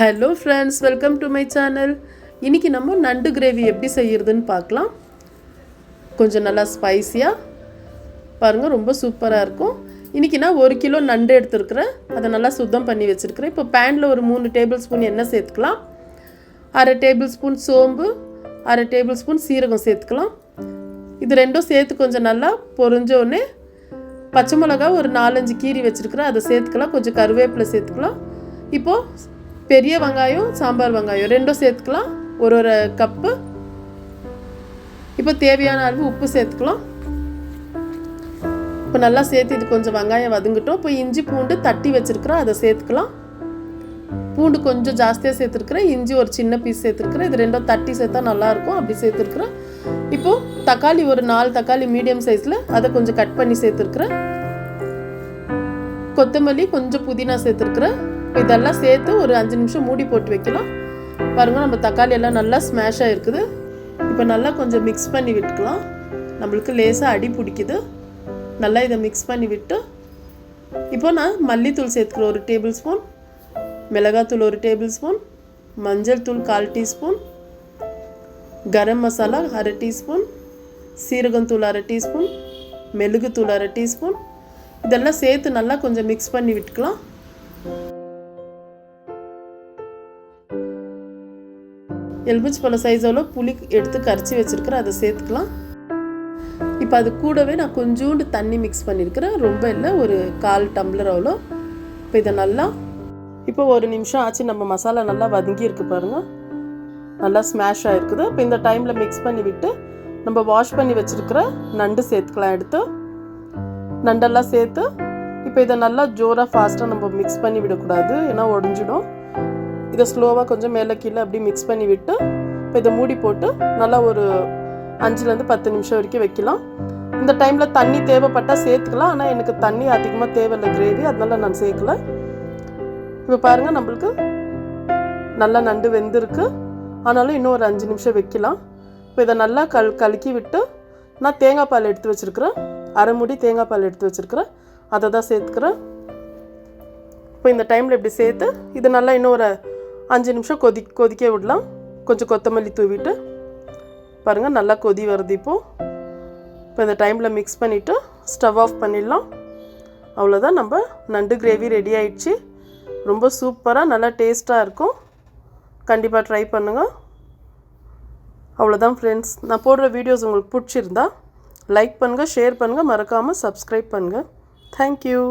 Hello friends welcome to my channel இன்றைக்கி நம்ம நண்டு கிரேவி எப்படி செய்கிறதுன்னு பார்க்கலாம். கொஞ்சம் நல்லா ஸ்பைஸியாக பாருங்கள் ரொம்ப சூப்பராக இருக்கும். இன்றைக்கி நான் ஒரு கிலோ நண்டு எடுத்துருக்குறேன். அதை நல்லா சுத்தம் பண்ணி வச்சுருக்கிறேன். இப்போ பேனில் ஒரு மூணு டேபிள் ஸ்பூன் எண்ணெய் சேர்த்துக்கலாம். அரை டேபிள் ஸ்பூன் சோம்பு அரை டேபிள் ஸ்பூன் சீரகம் சேர்த்துக்கலாம். இது ரெண்டும் சேர்த்து கொஞ்சம் நல்லா பொறிஞ்சோடனே பச்சை மிளகா ஒரு நாலஞ்சு கீரி வச்சுருக்குறேன். அதை சேர்த்துக்கலாம். கொஞ்சம் கருவேப்பிலை சேர்த்துக்கலாம். இப்போது பெரிய வெங்காயம் சாம்பார் வெங்காயம் ரெண்டும் சேர்த்துக்கலாம். ஒரு ஒரு கப்பு இப்போ தேவையான அளவு உப்பு சேர்த்துக்கலாம். இப்போ நல்லா சேர்த்து இது கொஞ்சம் வெங்காயம் வதங்கிட்டோம். இப்போ இஞ்சி பூண்டு தட்டி வச்சுருக்குறோம். அதை சேர்த்துக்கலாம். பூண்டு கொஞ்சம் ஜாஸ்தியாக சேர்த்துருக்குறேன். இஞ்சி ஒரு சின்ன பீஸ் சேர்த்துருக்குறேன். இது ரெண்டும் தட்டி சேர்த்தா நல்லாயிருக்கும் அப்படி சேர்த்துருக்குறேன். இப்போது தக்காளி ஒரு நாலு தக்காளி மீடியம் சைஸில் அதை கொஞ்சம் கட் பண்ணி சேர்த்துருக்குறேன். கொத்தமல்லி கொஞ்சம் புதினா சேர்த்துருக்குறேன். இதெல்லாம் சேர்த்து ஒரு அஞ்சு நிமிஷம் மூடி போட்டு வைக்கலாம் பாருங்கள் நம்ம தக்காளி எல்லாம் நல்லா ஸ்மாஷ் இருக்குது இப்போ நல்லா கொஞ்சம் மிக்ஸ் பண்ணி விட்டுக்கலாம். நம்மளுக்கு லேசாக அடி பிடிக்குது. நல்லா இதை மிக்ஸ் பண்ணி விட்டு இப்போ நான் மல்லித்தூள் சேர்த்துக்கிறேன் ஒரு டேபிள் ஸ்பூன் மிளகாத்தூள் ஒரு டேபிள் ஸ்பூன் மஞ்சள் தூள் கால் டீஸ்பூன் கரம் மசாலா அரை டீஸ்பூன் சீரகத்தூள் அரை டீஸ்பூன் மெழுகுத்தூள் அரை டீஸ்பூன் இதெல்லாம் சேர்த்து நல்லா கொஞ்சம் மிக்ஸ் பண்ணி விட்டுக்கலாம். எலுமிச்சு பழ சைஸோட புளி எடுத்து கரைச்சி வச்சுருக்கிறேன் அதை சேர்த்துக்கலாம். இப்போ அது கூடவே நான் கொஞ்சோண்டு தண்ணி மிக்ஸ் பண்ணியிருக்கிறேன் ரொம்ப இல்லை ஒரு கால் டம்ளர் அவ்வளோ இப்போ இதை நல்லா இப்போ ஒரு நிமிஷம் ஆச்சு நம்ம மசாலா நல்லா வதங்கி இருக்கு பாருங்கள் நல்லா ஸ்மாஷ் ஆகிருக்குது இப்போ இந்த டைமில் மிக்ஸ் பண்ணி விட்டு நம்ம வாஷ் பண்ணி வச்சுருக்கிற நண்டு சேர்த்துக்கலாம் எடுத்து. நண்டெல்லாம் சேர்த்து இப்போ இதை நல்லா ஜோராக ஃபாஸ்ட்டாக நம்ம மிக்ஸ் பண்ணி விடக்கூடாது ஏன்னா உடஞ்சிடும். இதை ஸ்லோவாக கொஞ்சம் மேலே கீழே அப்படி மிக்ஸ் பண்ணி விட்டு இப்போ இதை மூடி போட்டு நல்லா ஒரு அஞ்சுலேருந்து பத்து நிமிஷம் வரைக்கும் வைக்கலாம். இந்த டைமில் தண்ணி தேவைப்பட்டால் சேர்த்துக்கலாம். ஆனால் எனக்கு தண்ணி அதிகமாக தேவையில்லை கிரேவி அதனால் நான் சேர்க்கல. இப்போ பாருங்கள் நம்மளுக்கு நல்லா நண்டு வெந்திருக்கு. ஆனாலும் இன்னும் ஒரு அஞ்சு நிமிஷம் வைக்கலாம். இப்போ இதை நல்லா கல் கலக்கி விட்டு நான் தேங்காய் பால் எடுத்து வச்சுருக்கிறேன். அரை முடி தேங்காய் பால் எடுத்து வச்சுருக்கிறேன். அதை தான் சேர்த்துக்கிறேன். இப்போ இந்த டைமில் இப்படி சேர்த்து இது நல்லா இன்னும் ஒரு அஞ்சு நிமிஷம் கொதி கொதிக்க விடலாம். கொஞ்சம் கொத்தமல்லி தூவிட்டு பாருங்கள் நல்லா கொதி வருது இப்போது இப்போ இந்த டைமில் மிக்ஸ் பண்ணிவிட்டு ஸ்டவ் ஆஃப் பண்ணிடலாம். அவ்வளோதான் நம்ம நண்டு கிரேவி ரெடி ஆயிடுச்சு. ரொம்ப சூப்பராக நல்லா டேஸ்ட்டாக இருக்கும். கண்டிப்பாக ட்ரை பண்ணுங்கள் அவ்வளோதான் ஃப்ரெண்ட்ஸ் நான் போடுற வீடியோஸ் உங்களுக்கு பிடிச்சிருந்தா லைக் பண்ணுங்கள் ஷேர் பண்ணுங்கள் மறக்காமல் சப்ஸ்கிரைப் பண்ணுங்கள் தேங்க்யூ